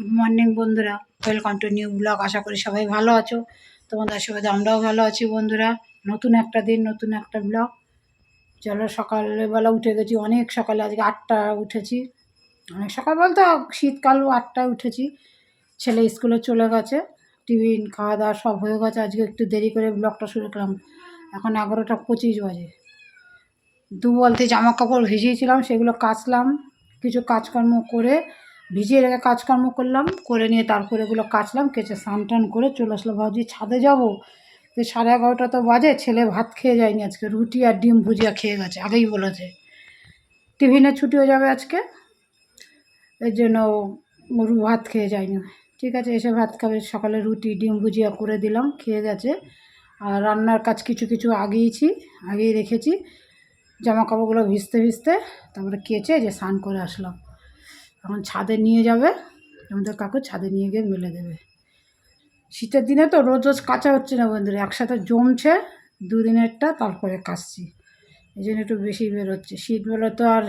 Good morning বন্ধুরা। Welcome to new blog আশা করি সবাই ভালো আছো। তোমাদের আশীর্বাদে আমরাও ভালো আছি, বন্ধুরা। নতুন একটা দিন, নতুন একটা ব্লগ চলো, সকালবেলা উঠে গেছি। অনেক সকালে আজকে আটটা উঠেছি। অনেক সকাল বলতে শীতকালও আটটায় উঠেছি। ছেলে স্কুলে চলে গেছে। টিফিন খাওয়া দাওয়া সব হয়ে গেছে। আজকে একটু দেরি করে ব্লগটা শুরু করলাম। এখন এগারোটা পঁচিশ বাজে। দু বলতে জামা কাপড় ভিজিয়েছিলাম, সেগুলো কাচলাম। কিছু কাজকর্ম করে ভিজিয়ে রেখে কাজকর্ম করলাম, করে নিয়ে তারপরে এগুলো কাচলাম, কেচে স্নান টান করে চলে আসলো ভাবছি ছাদে যাব। তো সাড়ে এগারোটা তো বাজে, ছেলে ভাত খেয়ে যায়নি আজকে, রুটি আর ডিম ভুজিয়া খেয়ে গেছে, আগেই বলেছে। টিফিনে ছুটি হয়ে যাবে আজকে, এর জন্য রু ভাত খেয়ে যায়নি। ঠিক আছে, এসে ভাত খাবে, সকালে রুটি, ডিম ভুজিয়া করে দিলাম, খেয়ে গেছে। আর রান্নার কাজ কিছু কিছু আগিয়েছি আগিয়ে রেখেছি। জামা কাপড়গুলো ভিজতে ভিজতে তারপরে কেচে যে স্নান করে আসলাম। এখন ছাদে নিয়ে যাবে। আমাদের কাকু ছাদে নিয়ে গিয়ে মেলে দেবে। শীতের দিনে তো রোজ রোজ কাঁচা হচ্ছে না বন্ধুরা, একসাথে জমছে, দুদিনেরটা, তারপরে কাচছি এই জন্য একটু বেশি বেরোচ্ছে। শীত বলে তো আর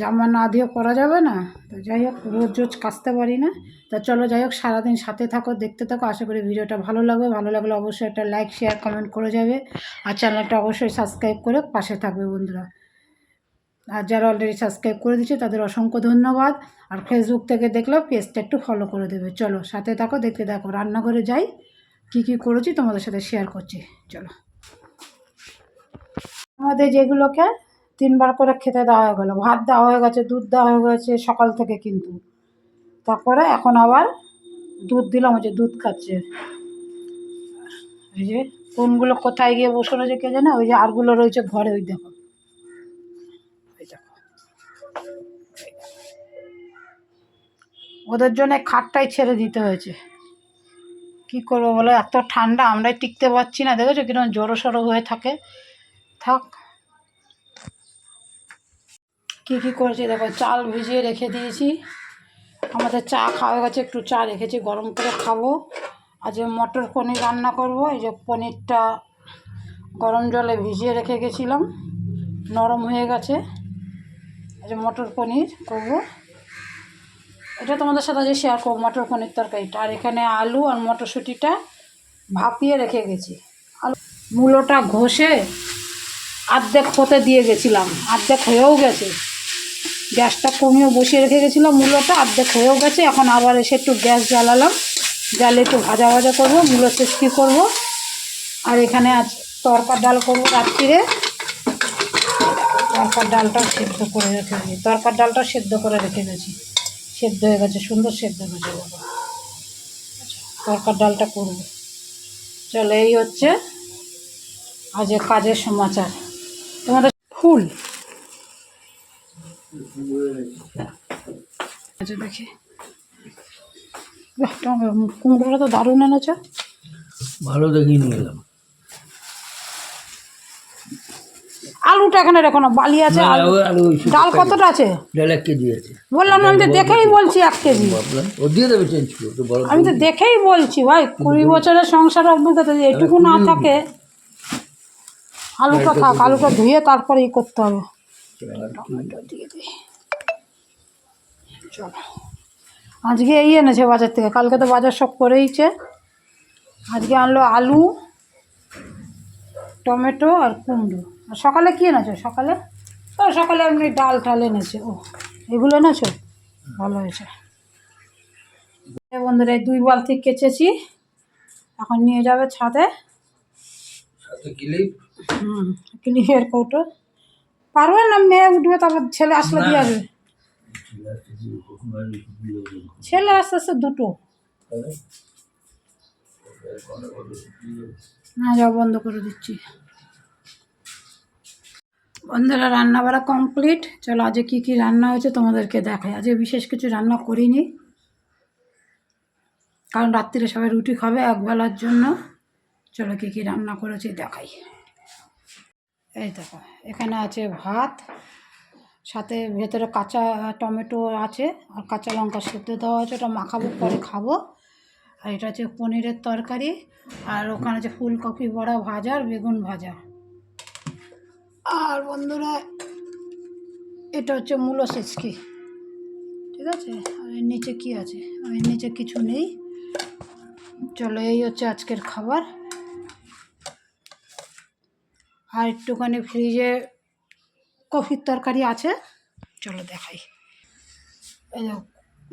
জামা না দিয়ে করা যাবে না। তো যাই হোক, রোজ রোজ কাচতে পারি না। তা চলো যাই হোক, সারাদিন সাথে থাকো, দেখতে থাকো। আশা করি ভিডিওটা ভালো লাগবে। ভালো লাগলে অবশ্যই একটা লাইক শেয়ার কমেন্ট করে যাবে। আর চ্যানেলটা অবশ্যই সাবস্ক্রাইব করে পাশে থাকবে বন্ধুরা। আর যারা অলরেডি সাবস্ক্রাইব করে দিচ্ছে তাদের অসংখ্য ধন্যবাদ। আর ফেসবুক থেকে দেখলেও পেজটা একটু ফলো করে দেবে। চলো, সাথে থাকো, দেখতে থাকো। রান্নাঘরে যাই, কি কি করেছি তোমাদের সাথে শেয়ার করছি। চলো। আমাদের যেগুলোকে তিনবার করে খেতে দেওয়া হয়ে গেলো। ভাত দেওয়া হয়ে গেছে, দুধ দেওয়া হয়ে গেছে সকাল থেকে কিন্তু। তারপরে এখন আবার দুধ দিলাম, ওই যে দুধ খাচ্ছে। এই যে কোনগুলো কোথায় গিয়ে বসে রয়েছে কে জানে, ওই যে আরগুলো রয়েছে ঘরে, ওই দেখো। ওদের জন্য খাটটাই ছেড়ে দিতে হয়েছে। কি করব বলো? এত ঠান্ডা, আমরাই টিকতে পারছি না, দেখেছ? কীরকম জড়ো সড়ো হয়ে থাকে। থাক। কী কী করেছি? দেখো, চাল ভিজিয়ে রেখে দিয়েছি। আমাদের চা খাওয়া গেছে, একটু চা রেখেছি, গরম করে খাব। আজ মটর পনির রান্না করব। এই যে পনিরটা গরম জলে ভিজিয়ে রেখে গেছিলাম। নরম হয়ে গেছে। যে মটর পনির করব। এটা তোমাদের সাথে যে শেয়ার করব, মটর পনির তরকারিটা। আর এখানে আলু আর মটরশুঁটিটা ভাপিয়ে রেখে গেছি। আলু মূলোটা ঘষে আর্ধেক হতে দিয়ে গেছিলাম আর্ধেক হয়েও গেছে। গ্যাসটা কমিয়ে বসিয়ে রেখে গেছিলাম মূলোটা, অর্ধেক হয়েও গেছে। এখন আবার এসে একটু গ্যাস জ্বালালাম। জ্বালে একটু ভাজা ভাজা করব, মূলো চেষ্টি করব। আর এখানে আজ তরকার ডাল করব রাত্রিরে। তরকার ডালটা সেদ্ধ করে রেখে দিই তরকার ডালটা সেদ্ধ করে রেখে গেছি। সেদ্ধ হয়ে গেছে, সুন্দর সেদ্ধ হয়েছে বাবা তরকার ডালটা করব। চলো, এই হচ্ছে আজ কাজের সমাচার। তোমাদের ফুল। আচ্ছা দেখি। কুমড়োটা তো দারুণ এনেছো। ভালো দেখে নিয়ে আলুটা এখানে রেখো না বালি আছে আলু। ডাল কতটা আছে? ডাল এক কেজি আছে। বললাম আমি তো দেখেই বলছি এক কেজি। ও দিয়ে দেবে চেঞ্জ করে আমি তো দেখেই বলছি ভাই কুড়ি বছরের সংসার অভিজ্ঞতা এটুকু না থাকে। আলুটা থাক আলুটা ধুয়ে তারপরে ই করতে হবে। টমেটো দিয়ে দিই। চলো। আজকে এই এনেছে বাজার থেকে কালকে তো বাজার সব করেইছে। আজকে আনলো আলু টমেটো আর কুমড়ো। সকালে কী এনেছো? সকালে? তো সকালে এমনি ডাল টাল এনেছে। ও এগুলো এনেছো? ভালো হয়েছে। বন্ধুরা এই দুই বালতি কেচেছি। এখন নিয়ে যাবে ছাদে। হুম ক্লিপের কৌটো। পারবে না মেয়ে উঠবে তারপর ছেলে আসলে দিয়ে আসবে। ছেলে আস্তে আস্তে দুটো। না যাও বন্ধ করে দিচ্ছি। বন্ধুরা, রান্না বাড়া কমপ্লিট চলো আজকে কী কী রান্না হয়েছে তোমাদেরকে দেখাই। আজকে বিশেষ কিছু রান্না করিনি, কারণ রাত্রিরে সবাই রুটি খাবে একবেলার জন্য। চলো কী কী রান্না করেছি দেখাই। এই দেখো, এখানে আছে ভাত, সাথে ভেতরে কাঁচা টমেটো আছে, আর কাঁচা লঙ্কা সেদ্ধ দেওয়া আছে, ওটা মাখাবো, পরে খাব। আর এটা হচ্ছে পনিরের তরকারি, আর ওখানে আছে ফুলকপি বড়া ভাজা আর বেগুন ভাজা। আর বন্ধুরা, এটা হচ্ছে মূলো সিচকি, ঠিক আছে? আর এর নিচে কি আছে? আর এর নিচে কিছু নেই। চলো, এই হচ্ছে আজকের খাবার। আর একটুখানি ফ্রিজে কফির তরকারি আছে। চলো দেখাই। এই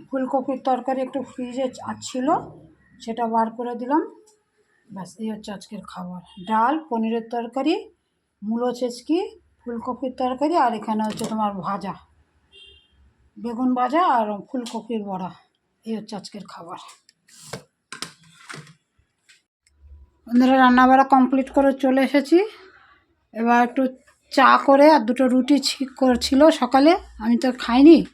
ফুলকপির তরকারি একটু ফ্রিজে ছিল সেটা বার করে দিলাম। ব্যাস, এই হচ্ছে আজকের খাবার। ডাল, পনিরের তরকারি মূলো ছেচকি ফুলকপির তরকারি আর এখানে হচ্ছে তোমার ভাজা। বেগুন ভাজা আর ফুলকপির বড়া। এই হচ্ছে আজকের খাবার। বন্ধুরা, রান্নাবাড়া কমপ্লিট করে চলে এসেছি। এবার একটু চা করে আর দুটো রুটি ছি- করছিল সকালে। আমি তো খাইনি।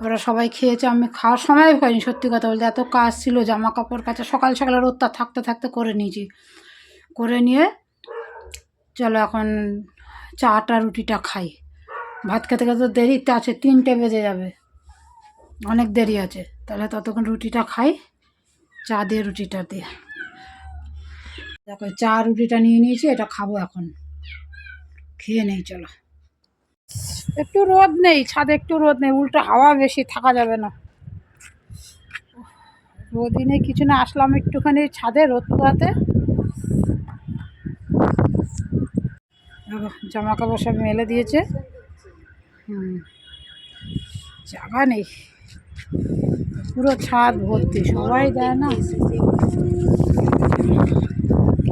ওরা সবাই খেয়েছে, আমি খাওয়ার সময় পাইনি সত্যি কথা বলতে, এত কাজ ছিল, জামা কাপড় কাছে সকাল সকালে রোদটা থাকতে থাকতে করে নিয়েছি। করে নিয়ে চলো এখন চাটা, রুটিটা খাই। ভাত খেতে খেতে দেরিতে আছে, তিনটে বেজে যাবে। অনেক দেরি আছে। তাহলে ততক্ষণ রুটিটা খাই, চা দিয়ে রুটিটা দিয়ে। দেখো, চা, রুটিটা নিয়ে নিয়েছি, এটা খাব এখন। খেয়ে নেই, চলো। একটু রোদ নেই, ছাদে একটু রোদ নেই, উল্টো হাওয়া বেশি, থাকা যাবে না। রোদই নেই, কিছু না, আসলাম একটুখানি ছাদে, রোদ পোয়াতে দেখো, জামা কাপড় সব মেলে দিয়েছে। হুম জায়গা নেই। পুরো ছাদ ভর্তি সবাই দেয় না।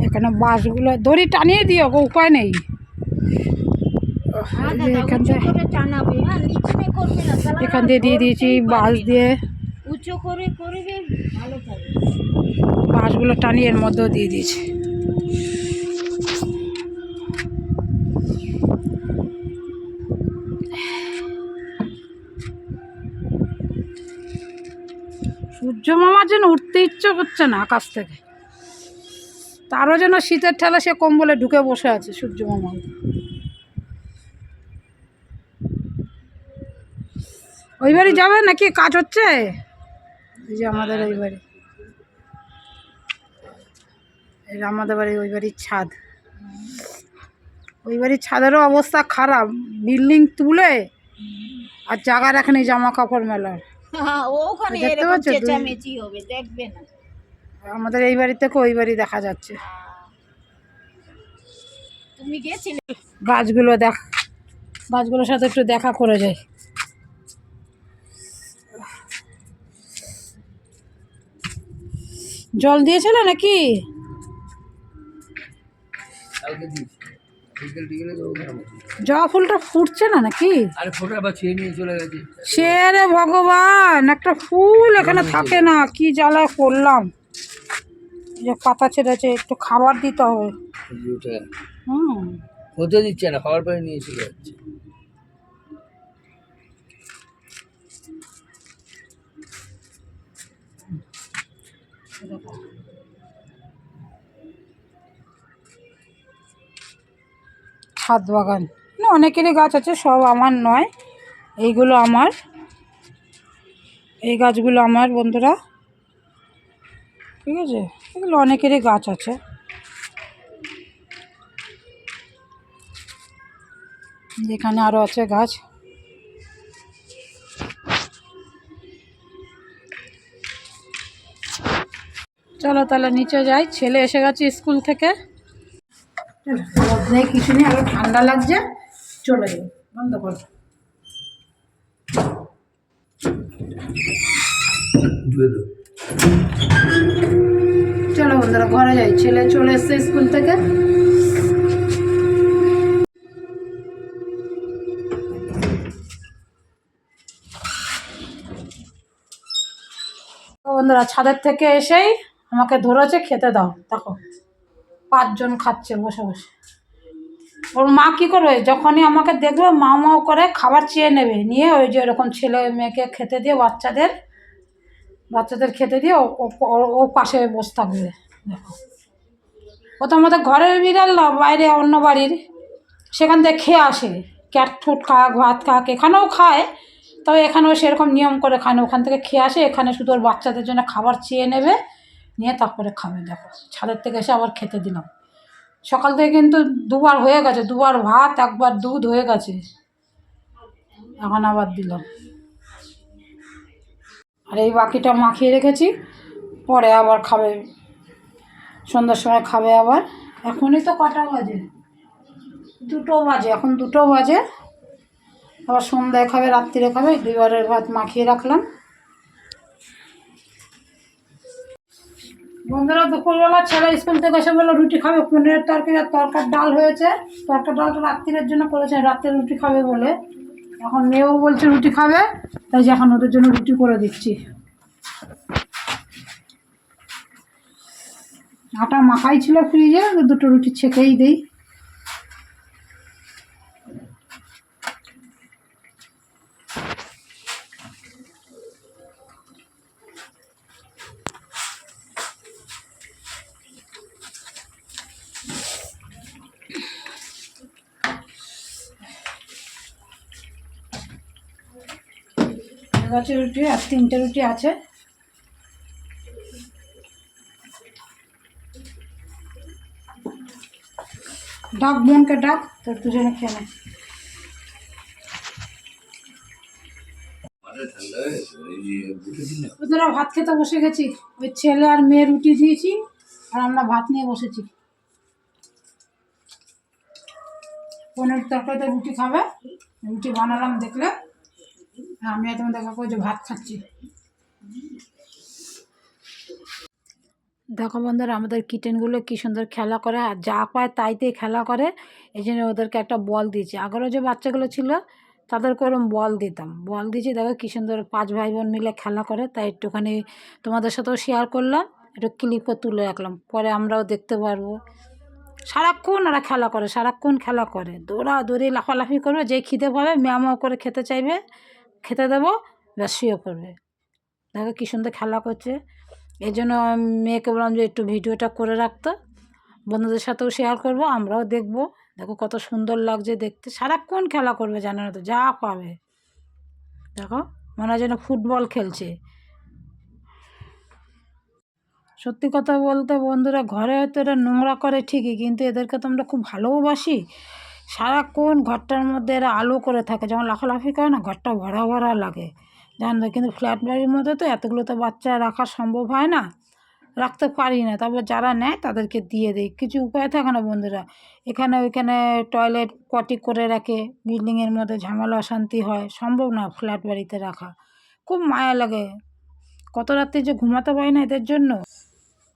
এখানে বাঁশগুলো দড়ি টানিয়ে দিও গো উপায় নেই। এখান হ্যাঁ এখান দিয়ে দিয়ে দিয়েছি বাঁশ দিয়ে। উঁচু করে বাঁশগুলো টানিয়ে এর মধ্যেও দিয়ে দিয়েছি। মামার যেন উঠতে ইচ্ছে করছে না আকাশ থেকে। তারও যেন শীতের ঠেলা সে কম্বলে ঢুকে বসে আছে সূর্য মামা ওই বাড়ি যাবে নাকি? কাজ হচ্ছে? এই যে আমাদের ওই বাড়ি। এই আমাদের বাড়ি, ওই বাড়ির ছাদ। ওই বাড়ির ছাদেরও অবস্থা খারাপ। বিল্ডিং তুলে আর জায়গা রাখেনি জামা কাপড় মেলার। ওখানে এরকম চেঁচামেচি হবে দেখবে না। আমাদের এই বাড়ি থেকে ওই বাড়ি দেখা যাচ্ছে। তুমি গেছিলে? গাছগুলো দেখ গাছগুলোর সাথে একটু দেখা করে যাই। জল দিয়েছিলে নাকি? জবা ফুলটা ফুটছে না নাকি? আরে ফোটা আবার ছেড়ে নিয়ে চলে গেছে। সে রে ভগবান একটা ফুল এখানে থাকে না কি জ্বালায় করলাম। যে পাতা ছেড়েছে একটু খাবার দিতে হবে। হুম। হতে দিচ্ছে না খাবার পরে নিয়ে চলে যাচ্ছে। ছাদ বাগান। না, অনেকেরই গাছ আছে, সব আমার নয়। এইগুলো আমার। এই গাছগুলো আমার, বন্ধুরা। ঠিক আছে? এগুলো অনেকেরই গাছ আছে। যেখানে আরও আছে গাছ। চলো তাহলে নিচে যাই। ছেলে এসে গেছে স্কুল থেকে। রোদ নেই কিছু নেই আরও ঠান্ডা লাগছে। চলে যাই বন্ধ কর। চলো বন্ধুরা ঘরে যাই। ছেলে চলে এসছে স্কুল থেকে। বন্ধুরা ছাদের থেকে এসেই আমাকে ধরেছে খেতে দাও। দেখো। পাঁচজন খাচ্ছে বসে বসে। ওর মা কী করবে? যখনই আমাকে দেখবে, মা মাও করে খাবার চেয়ে নেবে। নিয়ে ওই যে ওরকম ছেলে মেয়েকে খেতে দিয়ে বাচ্চাদের বাচ্চাদের খেতে দিয়ে ও- পাশে বসে থাকবে। দেখো। ও তো আমাদের ঘরের বিড়াল না, বাইরে অন্য বাড়ির। সেখান থেকে খেয়ে আসে। ক্যাট ফুট খাক, ভাত খাক, এখানেও খায়। তবে এখানেও সেরকম নিয়ম করে খায় না। ওখান থেকে খেয়ে আসে। এখানে শুধু ওর বাচ্চাদের জন্য খাবার চেয়ে নেবে। নিয়ে তারপরে খাবে, দেখো। ছাদের থেকে এসে আবার খেতে দিলাম। সকাল থেকে কিন্তু দুবার হয়ে গেছে, দুবার ভাত, একবার দুধ হয়ে গেছে। এখন আবার দিলাম। আর এই বাকিটা মাখিয়ে রেখেছি, পরে আবার খাবে। সন্ধ্যার সময় খাবে আবার। এখনই তো কটা বাজে? দুটো বাজে, এখন দুটো বাজে। আবার সন্ধ্যায় খাবে, রাত্রিরে খাবে। দুইবারের ভাত মাখিয়ে রাখলাম। বন্ধুরা, দুপুরবেলা ছেলে স্কুল থেকে এসে বলল, রুটি খাবে? পনিরের তরকারি আর তরকার ডাল হয়েছে। তরকার ডালটা রাত্রিরের জন্য করেছে, রাত্রে রুটি খাবে বলে। এখন মেয়েও বলছে রুটি খাবে, তাই যে এখন ওদের জন্য রুটি করে দিচ্ছি। আটা মাখাই ছিল ফ্রিজে দুটো রুটি ছেঁকেই দিই। গাছের রুটি আর তিনটে রুটি আছে। ডাক, বোনকে ডাক, তোর দুজনে খেয়ে নে। ভাত খেতে বসে গেছি। ওই ছেলে আর মেয়ে রুটি দিয়েছি আর আমরা ভাত নিয়ে বসেছি। পনেরো তরকারিতে রুটি খাবে, রুটি বানালাম দেখলে। আমি আর করে যে ভাত খাচ্ছি। দেখো বন্ধুরা, আমাদের কিটেনগুলো কী সুন্দর খেলা করে, আর যা পায় তাইতেই খেলা করে। এই জন্য ওদেরকে একটা বল দিয়েছি। আগেরও যে বাচ্চাগুলো ছিল, তাদেরকে ওরকম বল দিতাম। বল দিয়েছি, দেখো কী সুন্দর পাঁচ ভাই বোন মিলে খেলা করে। তাই একটুখানি তোমাদের সাথেও শেয়ার করলাম, একটু ক্লিপ করে তুলে রাখলাম। পরে আমরাও দেখতে পারব। সারাক্ষণ ওরা খেলা করে, সারাক্ষণ খেলা করে। দৌড়া দৌড়ি লাফালাফি করবে, যে খিদে পাবে, ম্যামাও করে খেতে চাইবে। খেতে দেবো, ব্যাস শুয়ে পড়বে। দেখো কী সুন্দর খেলা করছে। এই জন্য মেয়েকে বললাম যে একটু ভিডিওটা করে রাখতো। বন্ধুদের সাথেও শেয়ার করব, আমরাও দেখব। দেখো কত সুন্দর লাগছে দেখতে। সারাক্ষণ খেলা করবে জানো না তো, যা পাবে। দেখো, মনে হয় যেন ফুটবল খেলছে। সত্যি কথা বলতে বন্ধুরা, ঘরে হয়তো এরা নোংরা করে ঠিকই, কিন্তু এদেরকে তো আমরা খুব ভালোবাসি। সারাক্ষণ ঘরটার মধ্যে এরা আলো করে থাকে। যেমন লাফালাফি করে না, ঘরটা ভরা ভরা লাগে। জানো কিন্তু ফ্ল্যাট বাড়ির মধ্যে তো এতগুলো তো বাচ্চা রাখা সম্ভব হয় না। রাখতে পারি না। তারপর যারা নেয়, তাদেরকে দিয়ে দিই। কিছু উপায় থাকে না বন্ধুরা। এখানে ওইখানে টয়লেট কটি করে রাখে। বিল্ডিংয়ের মধ্যে ঝামেলা, অশান্তি হয়। সম্ভব না ফ্ল্যাট বাড়িতে রাখা। খুব মায়া লাগে। কত রাত্রে যে ঘুমাতে পারি না এদের জন্য।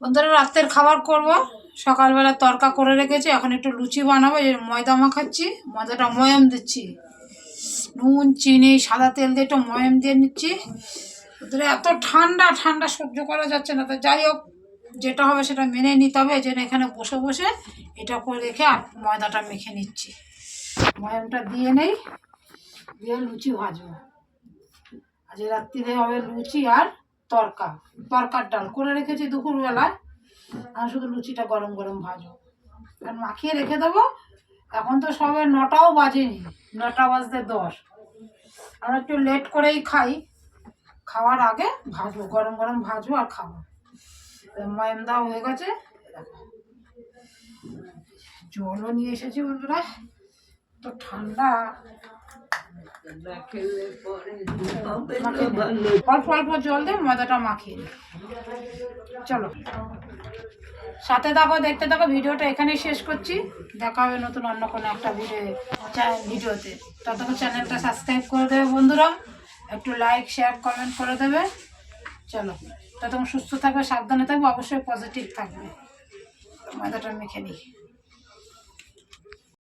বন্ধুরা রাতের খাবার করব। সকালবেলা তরকা করে রেখেছি, এখন একটু লুচি বানাবো যে ময়দা মাখাচ্ছি, ময়দাটা ময়ম দিচ্ছি। নুন, চিনি, সাদা তেল দিয়ে একটু ময়ম দিয়ে নিচ্ছি। ওদের এত ঠান্ডা ঠান্ডা সহ্য করা যাচ্ছে না। তো যাই হোক, যেটা হবে সেটা মেনে নিতে হবে জন্য এখানে বসে বসে এটা করে রেখে আর ময়দাটা মেখে নিচ্ছি। ময়মটা দিয়ে নেই, দিয়ে লুচি ভাজবো। আজ রাত্রিরে হবে লুচি আর তরকা, তরকার ডাল। করে রেখেছি দুপুরবেলায়। আর শুধু লুচিটা গরম গরম ভাজো আর মাখিয়ে রেখে দেবো। এখন তো সবে নটাও বাজেনি। নটা বাজতে দশ। আমরা একটু লেট করেই খাই। খাওয়ার আগে ভাজবো। গরম গরম ভাজবো আর খাব। ময়ম হয়ে গেছে। জলও নিয়ে এসেছি বন্ধুরা। তো ঠান্ডা অল্প অল্প জল দিয়ে ময়দাটা মাখিয়ে। চলো। সাথে থাকো, দেখতে থাকো, ভিডিওটা এখানেই শেষ করছি। দেখা হবে নতুন অন্য কোনো একটা ভিডিও ভিডিওতে। ততক্ষণ চ্যানেলটা সাবস্ক্রাইব করে দেবে বন্ধুরা। একটু লাইক শেয়ার কমেন্ট করে দেবে। চলো। ততক্ষণ সুস্থ থাকবে, সাবধানে থাকবে, অবশ্যই পজিটিভ থাকবে। ময়দাটা মেখে নিই।